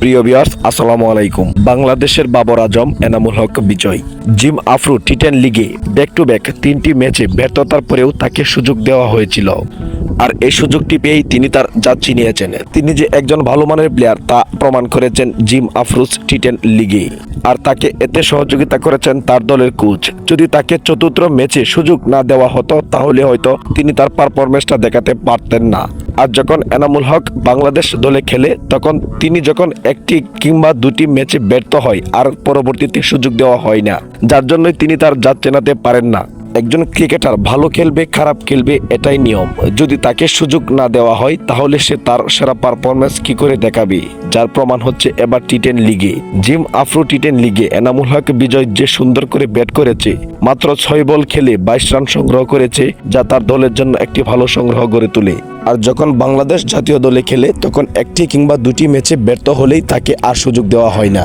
প্রিয় বিয়ার্স আসসালামু আলাইকুম। বাংলাদেশের Babar Azam, Enamul Haque, Bijoy. Zim Afro T ten লিগে ব্যাক টু ব্যাক তিনটি ম্যাচে ব্যর্থতার পরেও তাকে সুযোগ দেওয়া হয়েছিল। আর এই সুযোগটি পেয়েই তিনি তার জাত চিনিয়েছেন তিনি যে একজন ভালো মানের প্লেয়ার তা প্রমাণ করেছেন জিম আফরুস টি টেন লিগে আর তাকে এতে সহযোগিতা করেছেন তার দলের কোচ যদি তাকে চতুর্থ ম্যাচে সুযোগ না দেওয়া হতো, তাহলে হয়তো তিনি তার পারফরমেন্সটা দেখাতে পারতেন না। আর যখন এনামুল হক বাংলাদেশ দলে খেলে, তখন তিনি যখন একটি কিংবা দুটি ম্যাচে ব্যর্থ হয়, আর পরবর্তীতে সুযোগ দেওয়া হয় না। যার জন্যই তিনি তার জাত চেনাতে পারেন না। একজন ক্রিকেটার ভালো খেলবে, খারাপ খেলবে, এটাই নিয়ম। যদি তাকে সুযোগ না দেওয়া হয়, তাহলে সে তার সেরা পারফরমেন্স কি করে দেখাবে? যার প্রমাণ হচ্ছে এবার টি টেন লিগে জিম আফ্রো টি টেন লিগে এনামুল হক বিজয় যে সুন্দর করে ব্যাট করেছে, মাত্র ছয় বল খেলে বাইশ রান সংগ্রহ করেছে, যা তার দলের জন্য একটি ভালো সংগ্রহ গড়ে তোলে। আর যখন বাংলাদেশ জাতীয় দলে খেলে, তখন একটি কিংবা দুটি ম্যাচে ব্যর্থ হলেই তাকে আর সুযোগ দেওয়া হয় না।